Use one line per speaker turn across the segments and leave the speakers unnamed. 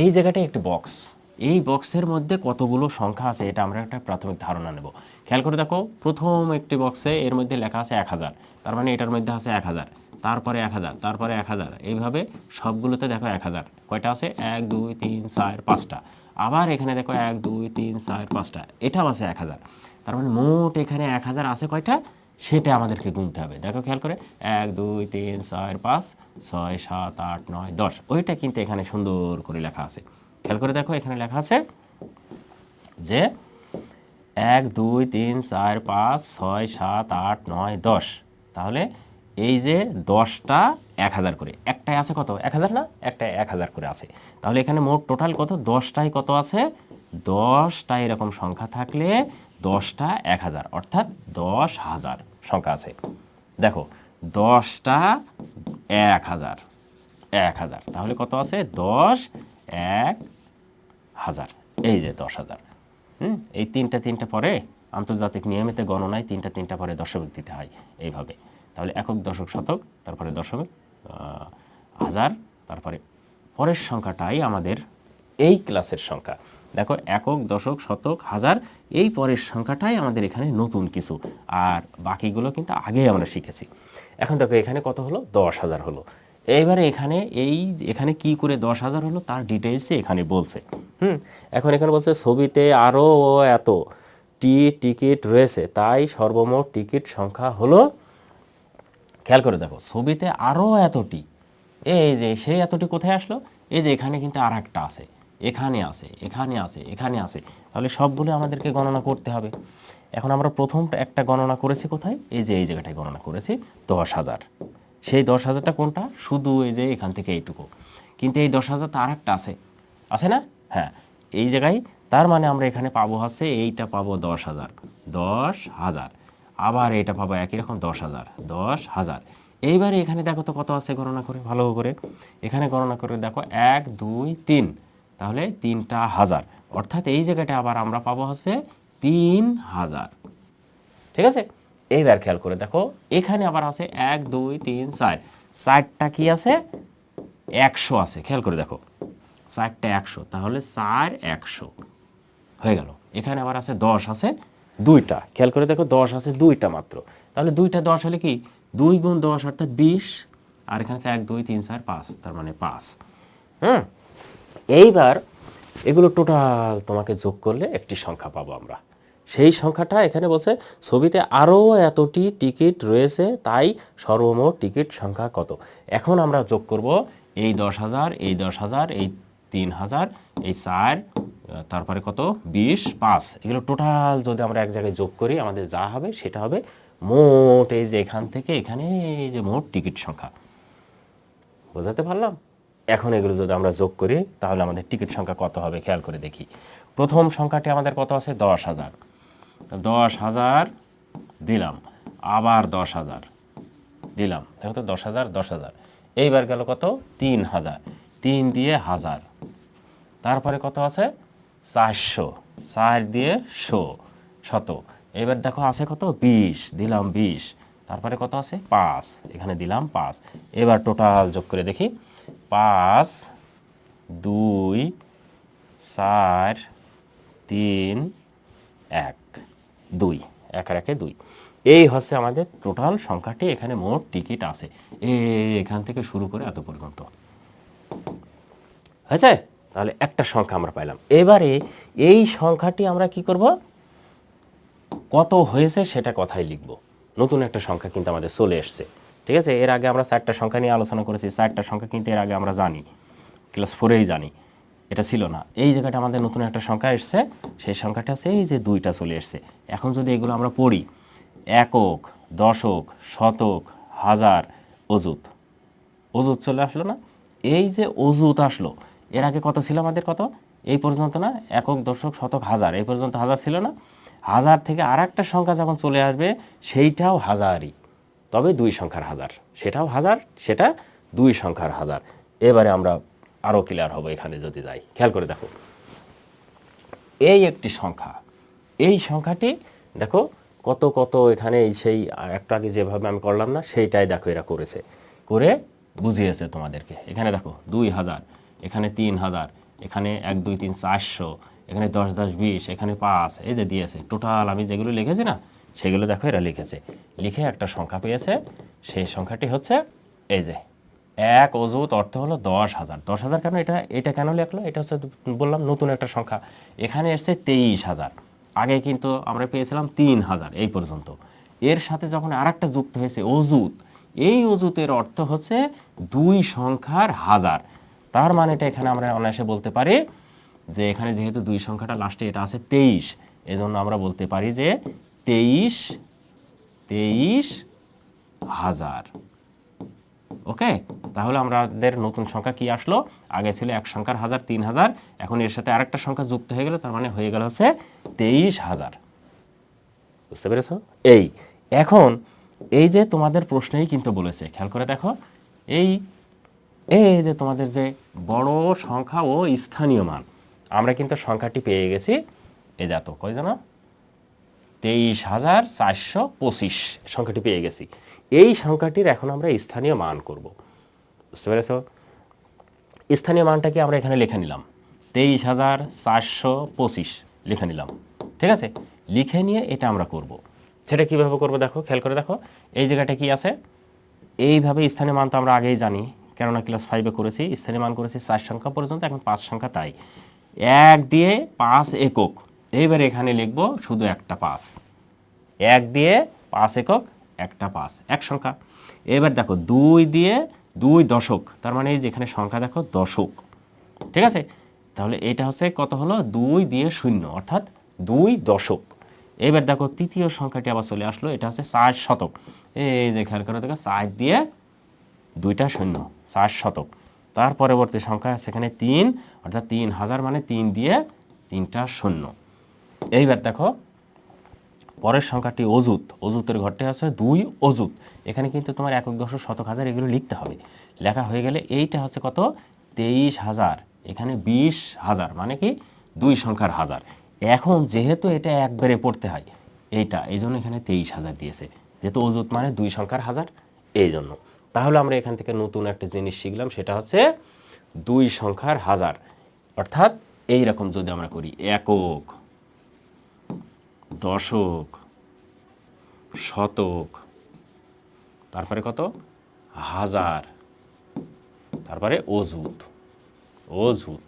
এই জায়গাটা একটি বক্স এই বক্সের মধ্যে কতগুলো সংখ্যা আছে এটা আমরা একটা প্রাথমিক ধারণা নেব খেয়াল করে দেখো প্রথম একটি বক্সে এর মধ্যে লেখা আছে এক হাজার তার মানে এটার মধ্যে আছে এক হাজার তারপরে এক হাজার তারপরে এক হাজার এইভাবে সবগুলোতে দেখো এক হাজার কয়টা আছে এক দুই তিন চার পাঁচটা আবার এখানে দেখো এক দুই তিন চার পাঁচটা এটাও আছে এক হাজার তার মানে মোট এখানে এক হাজার আছে কয়টা সেটা আমাদেরকে গুনতে হবে দেখো খেয়াল করে এক দুই তিন চার পাঁচ ছয় সাত আট নয় দশ ওইটা কিন্তু এখানে সুন্দর করে লেখা আছে খেয়াল করে দেখো এখানে লেখা আছে যে এক দুই তিন চার পাঁচ ছয় সাত আট নয় দশ তাহলে এই যে দশটা এক হাজার করে একটাই আছে কত এক হাজার না একটা এক হাজার করে আছে তাহলে এখানে মোট টোটাল কত দশটাই কত আছে দশটা এরকম সংখ্যা থাকলে দশটা এক হাজার অর্থাৎ দশ হাজার সংখ্যা আছে দেখো দশটা এক হাজার এক হাজার তাহলে কত আছে দশ এক হাজার এই যে দশ হাজার হুম এই তিনটা তিনটা পরে আন্তর্জাতিক নিয়মিত গণনায় তিনটা তিনটা পরে দশমিক দিতে হয় এইভাবে তাহলে একক দশক শতক তারপরে দশমিক হাজার তারপরে পরের সংখ্যাটাই আমাদের এই ক্লাসের সংখ্যা দেখো একক দশক শতক হাজার এই পরের সংখ্যাটাই আমাদের এখানে নতুন কিছু আর বাকিগুলো কিন্তু আগেই আমরা শিখেছি এখন দেখো এখানে কত হলো দশ হাজার হলো এইবারে এখানে এই এখানে কি করে দশ হাজার হলো তার ডিটেলসে এখানে বলছে হুম এখন এখানে বলছে ছবিতে আরও এত টি টিকিট রয়েছে তাই সর্বমোট টিকিট সংখ্যা হলো খেয়াল করে দেখো ছবিতে আরও এতটি এই যে সেই এতটি কোথায় আসলো এই যে এখানে কিন্তু আর একটা আছে এখানে আসে এখানে আসে এখানে আসে তাহলে সবগুলো আমাদেরকে গণনা করতে হবে এখন আমরা প্রথমটা একটা গণনা করেছি কোথায় এই যে এই জায়গাটায় গণনা করেছি দশ হাজার সেই দশ হাজারটা কোনটা শুধু এই যে এখান থেকে এইটুকু কিন্তু এই দশ হাজার তার একটা আছে আছে না হ্যাঁ এই জায়গায় তার মানে আমরা এখানে পাবো হচ্ছে এইটা পাবো দশ হাজার দশ হাজার আবার এটা পাবো একই রকম দশ হাজার দশ হাজার এইবারে এখানে দেখো তো কত আছে গণনা করে ভালো করে এখানে গণনা করে দেখো এক দুই তিন তাহলে তিনটা হাজার অর্থাৎ এই জায়গাটা আবার আমরা পাবো হচ্ছে তিন হাজার ঠিক আছে এইবার খেয়াল করে দেখো এখানে আবার আছে এক দুই তিন চার চারটা কি আছে একশো আছে খেয়াল করে দেখো চারটা একশো তাহলে চার একশো হয়ে গেল এখানে আবার আছে দশ আছে দুইটা খেয়াল করে দেখো দশ আছে দুইটা মাত্র তাহলে দুইটা দশ হলে কি দুই গুণ দশ অর্থাৎ বিশ আর এখানে আছে এক দুই তিন চার পাঁচ তার মানে পাঁচ হ্যাঁ এইবার এগুলো টোটাল তোমাকে যোগ করলে একটি সংখ্যা পাবো আমরা সেই সংখ্যাটা এখানে বলছে ছবিতে আরও এতটি টিকিট রয়েছে তাই সর্বমোট টিকিট সংখ্যা কত এখন আমরা যোগ করব এই দশ হাজার এই দশ হাজার এই তিন হাজার এই চার তারপরে কত বিশ পাঁচ এগুলো টোটাল যদি আমরা এক জায়গায় যোগ করি আমাদের যা হবে সেটা হবে মোট এই যে এখান থেকে এখানে এই যে মোট টিকিট সংখ্যা বোঝাতে পারলাম এখন এগুলো যদি আমরা যোগ করি তাহলে আমাদের টিকিট সংখ্যা কত হবে খেয়াল করে দেখি প্রথম সংখ্যাটি আমাদের কত আছে দশ হাজার দশ হাজার দিলাম আবার দশ হাজার দিলাম দেখো তো দশ হাজার দশ হাজার এইবার গেল কত তিন হাজার তিন দিয়ে হাজার তারপরে কত আছে চারশো চার দিয়ে শো শত এবার দেখো আছে কত বিশ দিলাম বিশ তারপরে কত আছে পাঁচ এখানে দিলাম পাঁচ এবার টোটাল যোগ করে দেখি পাঁচ দুই চার তিন এক দুই এক একে দুই এই হচ্ছে আমাদের টোটাল সংখ্যাটি এখানে মোট টিকিট আছে এখান থেকে শুরু করে এত পর্যন্ত হয়েছে তাহলে একটা সংখ্যা আমরা পাইলাম এবারে এই সংখ্যাটি আমরা কি করব কত হয়েছে সেটা কথাই লিখব নতুন একটা সংখ্যা কিন্তু আমাদের চলে এসছে ঠিক আছে এর আগে আমরা চারটা সংখ্যা নিয়ে আলোচনা করেছি চারটা সংখ্যা কিন্তু এর আগে আমরা জানি ক্লাস ফোরেই জানি এটা ছিল না এই জায়গাটা আমাদের নতুন একটা সংখ্যা এসছে সেই সংখ্যাটা আছে এই যে দুইটা চলে এসছে এখন যদি এগুলো আমরা পড়ি একক দশক শতক হাজার অজুত অজুত চলে আসলো না এই যে অজুত আসলো এর আগে কত ছিল আমাদের কত এই পর্যন্ত না একক দশক শতক হাজার এই পর্যন্ত হাজার ছিল না হাজার থেকে আর একটা সংখ্যা যখন চলে আসবে সেইটাও হাজারই তবে দুই সংখ্যার হাজার সেটাও হাজার সেটা দুই সংখ্যার হাজার এবারে আমরা আরও ক্লিয়ার হব এখানে যদি যাই খেয়াল করে দেখো এই একটি সংখ্যা এই সংখ্যাটি দেখো কত কত এখানে সেই একটা আগে যেভাবে আমি করলাম না সেইটাই দেখো এরা করেছে করে বুঝিয়েছে তোমাদেরকে এখানে দেখো দুই হাজার এখানে তিন হাজার এখানে এক দুই তিন চারশো এখানে দশ দশ বিশ এখানে পাঁচ এই যে দিয়েছে টোটাল আমি যেগুলো লিখেছি না সেগুলো দেখো এরা লিখেছে লিখে একটা সংখ্যা পেয়েছে সেই সংখ্যাটি হচ্ছে এই যে এক অজুত অর্থ হলো দশ হাজার দশ হাজার কেন এটা এটা কেন লেখলো এটা হচ্ছে বললাম নতুন একটা সংখ্যা এখানে এসছে তেইশ হাজার আগে কিন্তু আমরা পেয়েছিলাম তিন হাজার এই পর্যন্ত এর সাথে যখন আর একটা যুক্ত হয়েছে অজুত এই অজুতের অর্থ হচ্ছে দুই সংখ্যার হাজার তার মানে এটা এখানে আমরা অনায়াসে বলতে পারি যে এখানে যেহেতু দুই সংখ্যাটা লাস্টে এটা আছে তেইশ এজন্য আমরা বলতে পারি যে তেইশ তেইশ হাজার ওকে তাহলে আমাদের নতুন সংখ্যা কি আসলো আগে ছিল এক সংখ্যার হাজার তিন হাজার এখন এর সাথে আরেকটা সংখ্যা যুক্ত হয়ে গেল তার মানে হয়ে গেল হচ্ছে তেইশ হাজার বুঝতে পেরেছ এই এখন এই যে তোমাদের প্রশ্নেই কিন্তু বলেছে খেয়াল করে দেখো এই এই যে তোমাদের যে বড় সংখ্যা ও স্থানীয় মান আমরা কিন্তু সংখ্যাটি পেয়ে গেছি এ যাত কই জানো তেইশ হাজার চারশো পঁচিশ সংখ্যাটি পেয়ে গেছি এই সংখ্যাটির এখন আমরা স্থানীয় মান করব বুঝতে পেরেছ স্থানীয় মানটাকে আমরা এখানে লিখে নিলাম তেইশ হাজার চারশো পঁচিশ লিখে নিলাম ঠিক আছে লিখে নিয়ে এটা আমরা করব। সেটা কীভাবে করব দেখো খেয়াল করে দেখো এই জায়গাটা কি আছে এইভাবে স্থানীয় মান তো আমরা আগেই জানি কেননা ক্লাস ফাইভে করেছি স্থানীয় মান করেছি চার সংখ্যা পর্যন্ত এখন পাঁচ সংখ্যা তাই এক দিয়ে পাঁচ একক এইবার এখানে লিখব শুধু একটা পাঁচ এক দিয়ে পাঁচ একক একটা পাঁচ এক সংখ্যা এবার দেখো দুই দিয়ে দুই দশক তার মানে এই যেখানে সংখ্যা দেখো দশক ঠিক আছে তাহলে এটা হচ্ছে কত হলো দুই দিয়ে শূন্য অর্থাৎ দুই দশক এবার দেখো তৃতীয় সংখ্যাটি আবার চলে আসলো এটা হচ্ছে চার শতক এই যে খেয়াল করে দেখো চার দিয়ে দুইটা শূন্য চার শতক তার পরবর্তী সংখ্যা সেখানে তিন অর্থাৎ তিন হাজার মানে তিন দিয়ে তিনটা শূন্য এইবার দেখো পরের সংখ্যাটি অজুত অজুতের ঘরটি হচ্ছে দুই অজুত এখানে কিন্তু তোমার একক দশক শতক হাজার এগুলো লিখতে হবে লেখা হয়ে গেলে এইটা হচ্ছে কত তেইশ হাজার এখানে বিশ হাজার মানে কি দুই সংখ্যার হাজার এখন যেহেতু এটা একবারে পড়তে হয় এইটা এই জন্য এখানে তেইশ হাজার দিয়েছে যেহেতু অজুত মানে দুই সংখ্যার হাজার এই জন্য তাহলে আমরা এখান থেকে নতুন একটা জিনিস শিখলাম সেটা হচ্ছে দুই সংখ্যার হাজার অর্থাৎ এই রকম যদি আমরা করি একক দশক শতক তারপরে কত হাজার তারপরে অজুত অজুত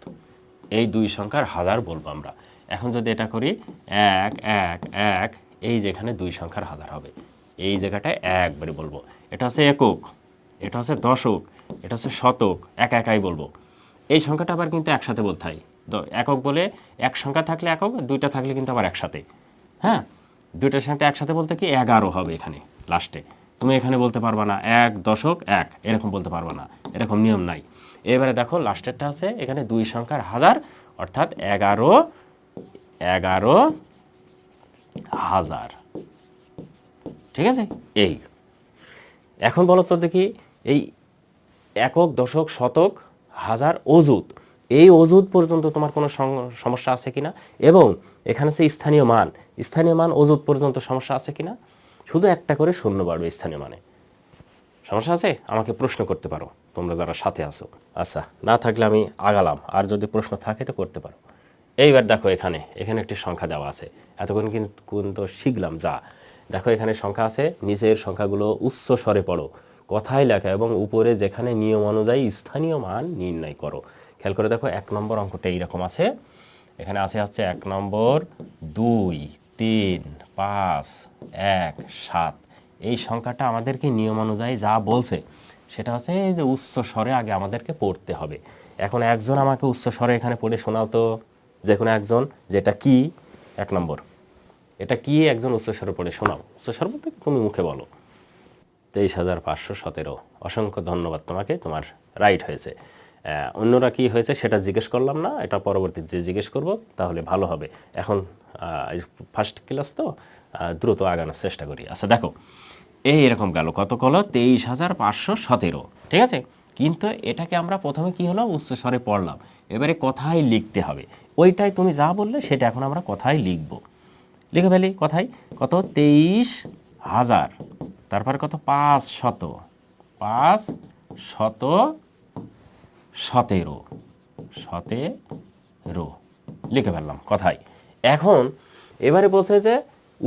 এই দুই সংখ্যার হাজার বলবো আমরা এখন যদি এটা করি এক এক এক এই যেখানে দুই সংখ্যার হাজার হবে এই জায়গাটায় একবারে বলবো এটা হচ্ছে একক এটা হচ্ছে দশক এটা হচ্ছে শতক এক একাই বলবো এই সংখ্যাটা আবার কিন্তু একসাথে বলতে হয় একক বলে এক সংখ্যা থাকলে একক দুইটা থাকলে কিন্তু আবার একসাথে হ্যাঁ দুইটার সাথে একসাথে বলতে কি এগারো হবে এখানে লাস্টে তুমি এখানে বলতে পারবা না এক দশক এক এরকম বলতে পারবা না এরকম নিয়ম নাই এবারে দেখো লাস্টেরটা আছে এখানে দুই সংখ্যার হাজার অর্থাৎ এগারো এগারো হাজার ঠিক আছে এই এখন বলো তো দেখি এই একক দশক শতক হাজার অজুত এই অজুত পর্যন্ত তোমার কোনো সমস্যা আছে কি না এবং এখানে সে স্থানীয় মান স্থানীয় মান অজুত পর্যন্ত সমস্যা আছে কিনা শুধু একটা করে শূন্য বাড়বে স্থানীয় মানে সমস্যা আছে আমাকে প্রশ্ন করতে পারো তোমরা যারা সাথে আছো আচ্ছা না থাকলে আমি আগালাম আর যদি প্রশ্ন থাকে তো করতে পারো এইবার দেখো এখানে এখানে একটি সংখ্যা দেওয়া আছে এতক্ষণ কিন্তু শিখলাম যা দেখো এখানে সংখ্যা আছে নিচের সংখ্যাগুলো উচ্চ স্বরে পড়ো কথায় লেখা এবং উপরে যেখানে নিয়ম অনুযায়ী স্থানীয় মান নির্ণয় করো খেয়াল করে দেখো এক নম্বর অঙ্কটা এইরকম আছে এখানে আছে আছে এক নম্বর দুই তিন পাঁচ এক সাত এই সংখ্যাটা আমাদেরকে নিয়মানুযায়ী যা বলছে সেটা হচ্ছে এই যে উচ্চ স্বরে আগে আমাদেরকে পড়তে হবে এখন একজন আমাকে উচ্চ স্বরে এখানে পড়ে শোনাও তো যে কোনো একজন যেটা কি এক নম্বর এটা কি একজন উচ্চ স্বরে পড়ে শোনাও উচ্চ স্বর বলতে তুমি মুখে বলো তেইশ হাজার পাঁচশো সতেরো অসংখ্য ধন্যবাদ তোমাকে তোমার রাইট হয়েছে অন্যরা কি হয়েছে সেটা জিজ্ঞেস করলাম না এটা পরবর্তীতে জিজ্ঞেস করব তাহলে ভালো হবে এখন ফার্স্ট ক্লাস তো দ্রুত আগানোর চেষ্টা করি আচ্ছা দেখো এই এরকম গেল কত কল তেইশ হাজার পাঁচশো সতেরো ঠিক আছে কিন্তু এটাকে আমরা প্রথমে কি হলো স্বরে পড়লাম এবারে কথায় লিখতে হবে ওইটাই তুমি যা বললে সেটা এখন আমরা কথায় লিখব লিখে ফেলি কথায় কত তেইশ হাজার তারপর কত পাঁচ শত পাঁচ শত সতেরো সতেরো লিখে ফেললাম কথাই এখন এবারে বলছে যে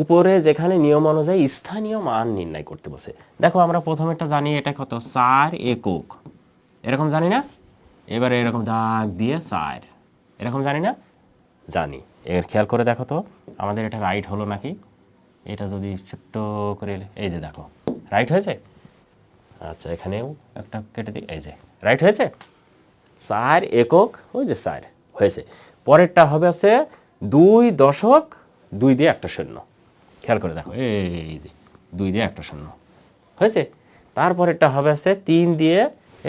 উপরে যেখানে নিয়ম অনুযায়ী স্থানীয় মান নির্ণয় করতে বসে দেখো আমরা একটা জানি এটা কত চার একক এরকম জানি না এবারে এরকম দাগ দিয়ে চার এরকম জানি না জানি এর খেয়াল করে দেখো তো আমাদের এটা রাইট হলো নাকি এটা যদি ছোট্ট করে এই যে দেখো রাইট হয়েছে আচ্ছা এখানেও একটা কেটে দিই এই যে রাইট হয়েছে চার একক ওই যে চার হয়েছে পরেরটা হবে আছে দুই দশক দুই দিয়ে একটা শূন্য খেয়াল করে দেখো এই যে দুই দিয়ে একটা শূন্য হয়েছে তারপরেরটা হবে আছে তিন দিয়ে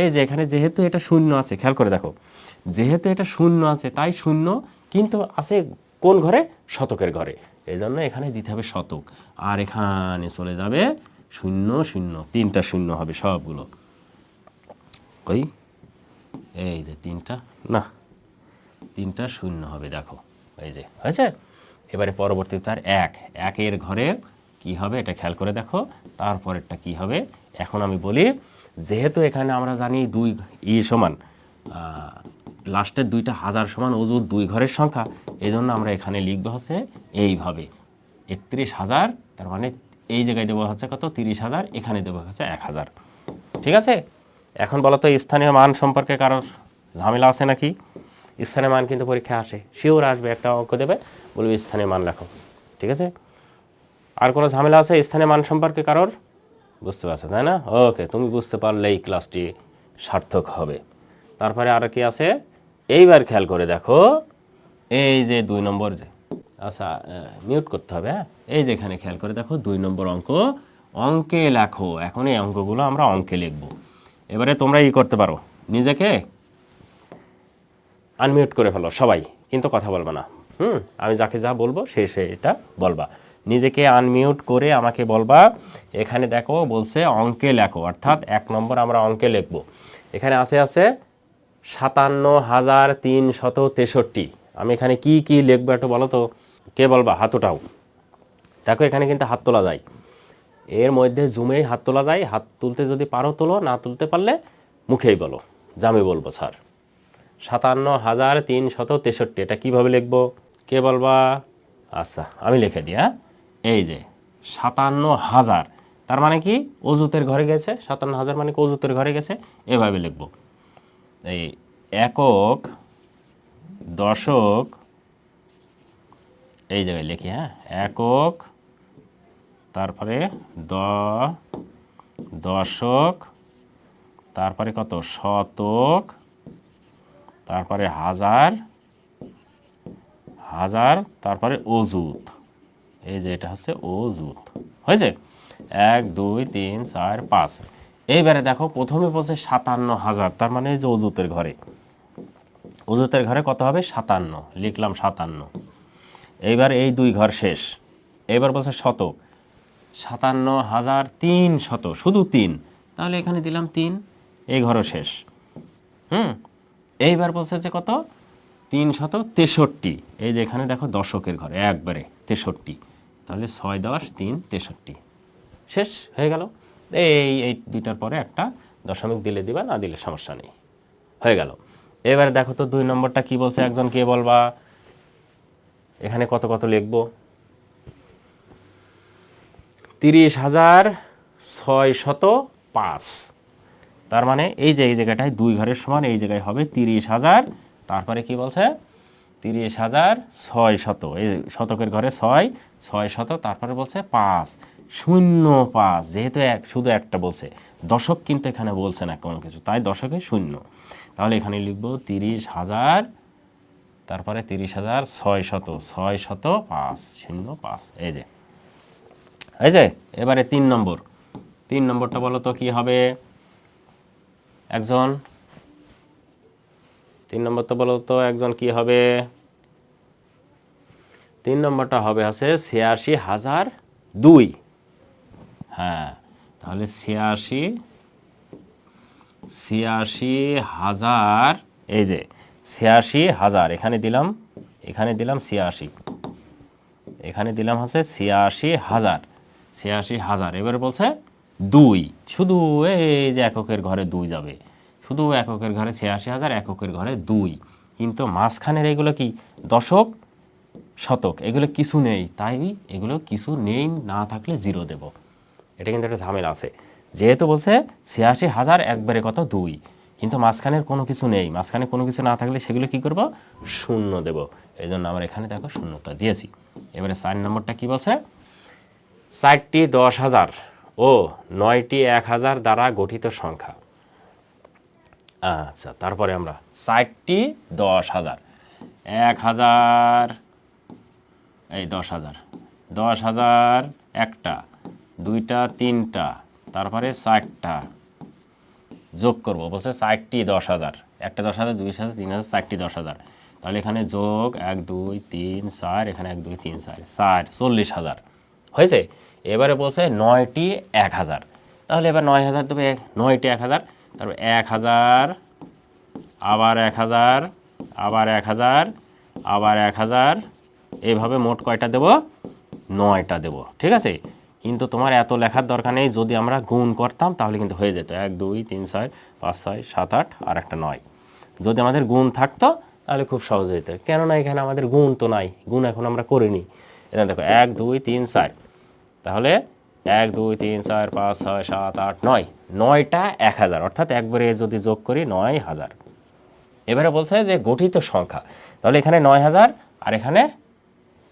এই যে এখানে যেহেতু এটা শূন্য আছে খেয়াল করে দেখো যেহেতু এটা শূন্য আছে তাই শূন্য কিন্তু আছে কোন ঘরে শতকের ঘরে এই জন্য এখানে দিতে হবে শতক আর এখানে চলে যাবে শূন্য শূন্য তিনটা শূন্য হবে সবগুলো ওই এই যে তিনটা না তিনটা শূন্য হবে দেখো এই যে হয়েছে এবারে পরবর্তী তার এক একের ঘরে কি হবে এটা খেয়াল করে দেখো তারপরেরটা কি হবে এখন আমি বলি যেহেতু এখানে আমরা জানি দুই ই সমান লাস্টের দুইটা হাজার সমান অজুর দুই ঘরের সংখ্যা এই জন্য আমরা এখানে লিখবো হচ্ছে এইভাবে একত্রিশ হাজার তার মানে এই জায়গায় দেবো হচ্ছে কত তিরিশ হাজার এখানে দেবো হচ্ছে এক হাজার ঠিক আছে এখন বলো তো স্থানীয় মান সম্পর্কে কারোর ঝামেলা আছে নাকি স্থানীয় মান কিন্তু পরীক্ষা আসে শিওর আসবে একটা অঙ্ক দেবে বলবে স্থানীয় মান লেখো ঠিক আছে আর কোনো ঝামেলা আছে স্থানীয় মান সম্পর্কে কারোর বুঝতে পারছো তাই না ওকে তুমি বুঝতে পারলে এই ক্লাসটি সার্থক হবে তারপরে আর কি আছে এইবার খেয়াল করে দেখো এই যে দুই নম্বর যে আচ্ছা মিউট করতে হবে হ্যাঁ এই যেখানে খেয়াল করে দেখো দুই নম্বর অঙ্ক অঙ্কে লেখো এখন এই অঙ্কগুলো আমরা অঙ্কে লিখবো এবারে তোমরা ই করতে পারো নিজেকে আনমিউট করে ফেলো সবাই কিন্তু কথা বলবে না হুম আমি যাকে যা বলবো সে সে এটা বলবা নিজেকে আনমিউট করে আমাকে বলবা এখানে দেখো বলছে অঙ্কে লেখো অর্থাৎ এক নম্বর আমরা অঙ্কে লিখবো এখানে আছে আছে সাতান্ন হাজার তিনশত তেষট্টি আমি এখানে কি কি লিখবো একটু বলো তো কে বলবা হাত উঠাও দেখো এখানে কিন্তু হাত তোলা যায় এর মধ্যে জুমেই হাত তোলা যায় হাত তুলতে যদি পারো তোলো না তুলতে পারলে মুখেই বলো জামে বলবো স্যার সাতান্ন হাজার শত তেষট্টি এটা কীভাবে লিখবো কে বলবা আচ্ছা আমি লিখে দিই হ্যাঁ এই যে সাতান্ন হাজার তার মানে কি অজুতের ঘরে গেছে সাতান্ন হাজার মানে কি অজুতের ঘরে গেছে এভাবে লিখব এই একক দশক এই জায়গায় লিখি হ্যাঁ একক তারপরে দ দশক তারপরে কত শতক তারপরে হাজার হাজার তারপরে অজুত এই যে এটা হচ্ছে অজুত হয়েছে এক দুই তিন চার পাঁচ এইবারে দেখো প্রথমে বলছে সাতান্ন হাজার তার মানে এই যে অজুতের ঘরে অজুতের ঘরে কত হবে সাতান্ন লিখলাম সাতান্ন এইবার এই দুই ঘর শেষ এইবার বলছে শতক সাতান্ন হাজার তিন শত শুধু তিন তাহলে এখানে দিলাম তিন এই ঘরও শেষ হুম এইবার বলছে যে কত তিন শত তেষট্টি এই যে এখানে দেখো দশকের ঘরে একবারে তেষট্টি তাহলে ছয় দশ তিন তেষট্টি শেষ হয়ে গেল এই এই দুইটার পরে একটা দশমিক দিলে দিবা না দিলে সমস্যা নেই হয়ে গেল এবারে দেখো তো দুই নম্বরটা কি বলছে একজন কে বলবা এখানে কত কত লিখবো তিরিশ হাজার ছয় শত পাঁচ তার মানে এই যে এই জায়গাটায় দুই ঘরের সমান এই জায়গায় হবে তিরিশ হাজার তারপরে কি বলছে তিরিশ হাজার ছয় শত এই শতকের ঘরে ছয় ছয় শত তারপরে বলছে পাঁচ শূন্য পাঁচ যেহেতু এক শুধু একটা বলছে দশক কিন্তু এখানে বলছে না কোনো কিছু তাই দশকে শূন্য তাহলে এখানে লিখব তিরিশ হাজার তারপরে তিরিশ হাজার ছয় শত ছয় শত পাঁচ শূন্য পাঁচ এই যে হয়েছে এবারে তিন নম্বর তিন নম্বরটা বলো তো কী হবে একজন তিন নম্বরটা বলো তো একজন কি হবে তিন নম্বরটা হবে আছে ছিয়াশি হাজার দুই হ্যাঁ তাহলে ছিয়াশি ছিয়াশি হাজার এই যে ছিয়াশি হাজার এখানে দিলাম এখানে দিলাম ছিয়াশি এখানে দিলাম হচ্ছে ছিয়াশি হাজার ছিয়াশি হাজার এবারে বলছে দুই শুধু এই যে এককের ঘরে দুই যাবে শুধু এককের ঘরে ছিয়াশি হাজার এককের ঘরে দুই কিন্তু মাঝখানের এগুলো কি দশক শতক এগুলো কিছু নেই তাই এগুলো কিছু নেই না থাকলে জিরো দেব এটা কিন্তু একটা ঝামেলা আছে যেহেতু বলছে ছিয়াশি হাজার একবারে কত দুই কিন্তু মাঝখানের কোনো কিছু নেই মাঝখানে কোনো কিছু না থাকলে সেগুলো কি করব শূন্য দেব এই জন্য আমরা এখানে দেখো শূন্যটা দিয়েছি এবারে সাইন নম্বরটা কি বলছে চারটি দশ হাজার ও নয়টি এক হাজার দ্বারা গঠিত সংখ্যা আচ্ছা তারপরে আমরা চারটি দশ হাজার এক হাজার এই দশ হাজার দশ হাজার একটা দুইটা তিনটা তারপরে চারটা যোগ করবো বলছে চারটি দশ হাজার একটা দশ হাজার দুই হাজার তিন হাজার চারটি দশ হাজার তাহলে এখানে যোগ এক দুই তিন চার এখানে এক দুই তিন চার চার চল্লিশ হাজার হয়েছে এবারে বলছে নয়টি এক হাজার তাহলে এবার নয় হাজার দেবে নয়টি এক হাজার তারপর এক হাজার আবার এক হাজার আবার এক হাজার আবার এক হাজার এইভাবে মোট কয়টা দেব নয়টা দেব ঠিক আছে কিন্তু তোমার এত লেখার দরকার নেই যদি আমরা গুণ করতাম তাহলে কিন্তু হয়ে যেত এক দুই তিন ছয় পাঁচ ছয় সাত আট আর একটা নয় যদি আমাদের গুণ থাকতো তাহলে খুব সহজ হতো কেননা এখানে আমাদের গুণ তো নাই গুণ এখন আমরা করিনি এখানে দেখো এক দুই তিন চার তাহলে এক দুই তিন চার পাঁচ ছয় সাত আট নয় নয়টা এক হাজার অর্থাৎ একবারে যদি যোগ করি নয় হাজার এবারে বলছে যে গঠিত সংখ্যা তাহলে এখানে নয় হাজার আর এখানে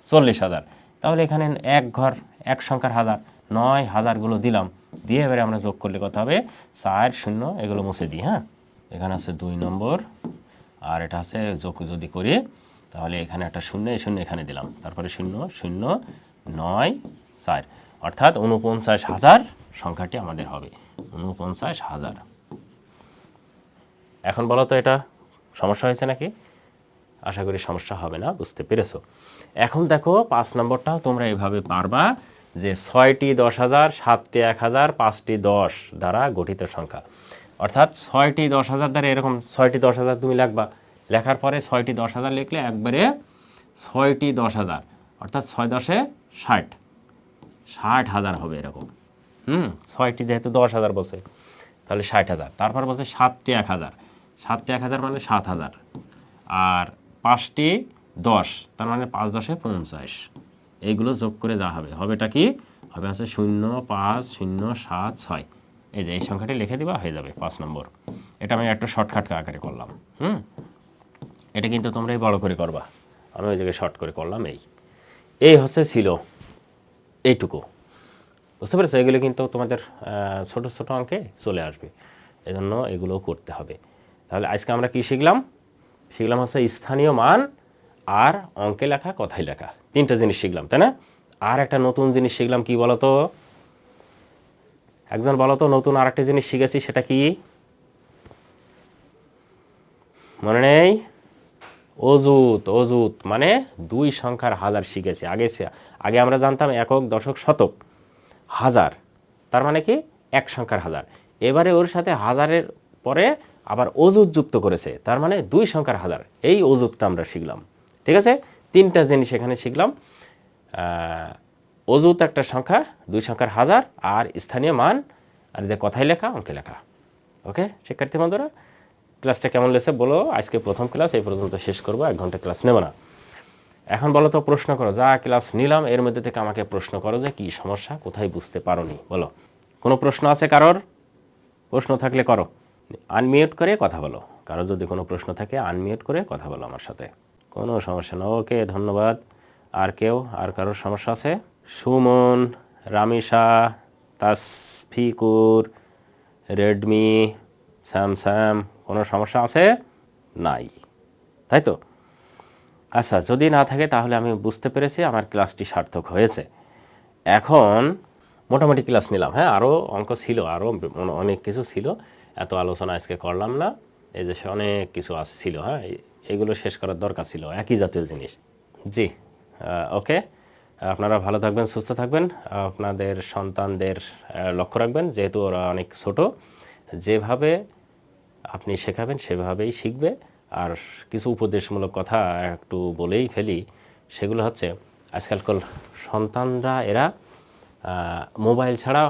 চল্লিশ হাজার তাহলে এখানে এক ঘর এক সংখ্যার হাজার নয় হাজারগুলো দিলাম দিয়ে এবারে আমরা যোগ করলে কথা হবে চার শূন্য এগুলো মুছে দিই হ্যাঁ এখানে আছে দুই নম্বর আর এটা আছে যোগ যদি করি তাহলে এখানে একটা শূন্য এই শূন্য এখানে দিলাম তারপরে শূন্য শূন্য নয় চার অর্থাৎ উনপঞ্চাশ হাজার সংখ্যাটি আমাদের হবে উনপঞ্চাশ হাজার এখন বলো তো এটা সমস্যা হয়েছে নাকি আশা করি সমস্যা হবে না বুঝতে পেরেছ এখন দেখো পাঁচ নম্বরটাও তোমরা এভাবে পারবা যে ছয়টি দশ হাজার সাতটি এক হাজার পাঁচটি দশ দ্বারা গঠিত সংখ্যা অর্থাৎ ছয়টি দশ হাজার দ্বারা এরকম ছয়টি দশ হাজার তুমি লাগবা লেখার পরে ছয়টি দশ হাজার লিখলে একবারে ছয়টি দশ হাজার অর্থাৎ ছয় দশে ষাট ষাট হাজার হবে এরকম হুম ছয়টি যেহেতু দশ হাজার বলছে তাহলে ষাট হাজার তারপর বলছে সাতটি এক হাজার সাতটি এক হাজার মানে সাত হাজার আর পাঁচটি দশ তার মানে পাঁচ দশে পঞ্চাশ এইগুলো যোগ করে যা হবে হবেটা কি হবে আছে শূন্য পাঁচ শূন্য সাত ছয় এই যে এই সংখ্যাটি লিখে দিবা হয়ে যাবে পাঁচ নম্বর এটা আমি একটা শর্টকাট আকারে করলাম হুম এটা কিন্তু তোমরা এই বড় করে করবা আমি ওই জায়গায় শর্ট করে করলাম এই এই হচ্ছে ছিল এইটুকু বুঝতে পেরেছো এগুলো কিন্তু তোমাদের ছোট ছোট অঙ্কে চলে আসবে এজন্য এগুলো করতে হবে তাহলে আজকে আমরা কি শিখলাম শিখলাম হচ্ছে স্থানীয় মান আর অঙ্কে লেখা কথাই লেখা তিনটা জিনিস শিখলাম তাই না আর একটা নতুন জিনিস শিখলাম কি বলতো একজন বলতো নতুন আর একটা জিনিস শিখেছি সেটা কি মনে নেই অজুত অজুত মানে দুই সংখ্যার হাজার শিখেছি আগে আগে আমরা জানতাম একক দশক শতক হাজার তার মানে কি এক সংখ্যার হাজার এবারে ওর সাথে হাজারের পরে আবার অজুত যুক্ত করেছে তার মানে দুই সংখ্যার হাজার এই অজুতটা আমরা শিখলাম ঠিক আছে তিনটা জিনিস এখানে শিখলাম অজুত একটা সংখ্যা দুই সংখ্যার হাজার আর স্থানীয় মান আর এদের কথায় লেখা অঙ্কে লেখা ওকে শিক্ষার্থী বন্ধুরা ক্লাসটা কেমন লেগেছে বলো আজকে প্রথম ক্লাস এই পর্যন্ত শেষ করবো এক ঘন্টা ক্লাস নেব না এখন বলো তো প্রশ্ন করো যা ক্লাস নিলাম এর মধ্যে থেকে আমাকে প্রশ্ন করো যে কি সমস্যা কোথায় বুঝতে পারোনি বলো কোনো প্রশ্ন আছে কারোর প্রশ্ন থাকলে করো আনমিউট করে কথা বলো কারো যদি কোনো প্রশ্ন থাকে আনমিউট করে কথা বলো আমার সাথে কোনো সমস্যা না ওকে ধন্যবাদ আর কেউ আর কারোর সমস্যা আছে সুমন রামিশা তাসফিকুর রেডমি স্যামস্যাম কোনো সমস্যা আছে নাই তাই তো আচ্ছা যদি না থাকে তাহলে আমি বুঝতে পেরেছি আমার ক্লাসটি সার্থক হয়েছে এখন মোটামুটি ক্লাস নিলাম হ্যাঁ আরও অঙ্ক ছিল আরও অনেক কিছু ছিল এত আলোচনা আজকে করলাম না এই যে অনেক কিছু ছিল হ্যাঁ এগুলো শেষ করার দরকার ছিল একই জাতীয় জিনিস জি ওকে আপনারা ভালো থাকবেন সুস্থ থাকবেন আপনাদের সন্তানদের লক্ষ্য রাখবেন যেহেতু ওরা অনেক ছোট যেভাবে আপনি শেখাবেন সেভাবেই শিখবে আর কিছু উপদেশমূলক কথা একটু বলেই ফেলি সেগুলো হচ্ছে আজকালকাল সন্তানরা এরা মোবাইল ছাড়া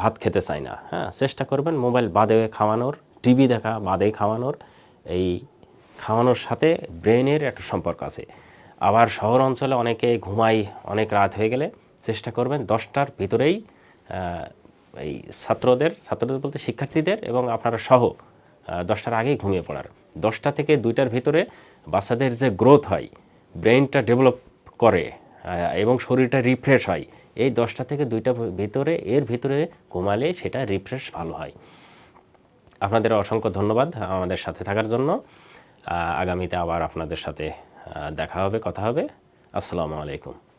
ভাত খেতে চায় না হ্যাঁ চেষ্টা করবেন মোবাইল বাদে খাওয়ানোর টিভি দেখা বাদে খাওয়ানোর এই খাওয়ানোর সাথে ব্রেনের একটা সম্পর্ক আছে আবার শহর অঞ্চলে অনেকে ঘুমাই অনেক রাত হয়ে গেলে চেষ্টা করবেন দশটার ভিতরেই এই ছাত্রদের ছাত্রদের বলতে শিক্ষার্থীদের এবং আপনারা সহ দশটার আগেই ঘুমিয়ে পড়ার দশটা থেকে দুইটার ভিতরে বাচ্চাদের যে গ্রোথ হয় ব্রেনটা ডেভেলপ করে এবং শরীরটা রিফ্রেশ হয় এই দশটা থেকে দুইটা ভিতরে এর ভিতরে ঘুমালে সেটা রিফ্রেশ ভালো হয় আপনাদের অসংখ্য ধন্যবাদ আমাদের সাথে থাকার জন্য আগামীতে আবার আপনাদের সাথে দেখা হবে কথা হবে আসসালামু আলাইকুম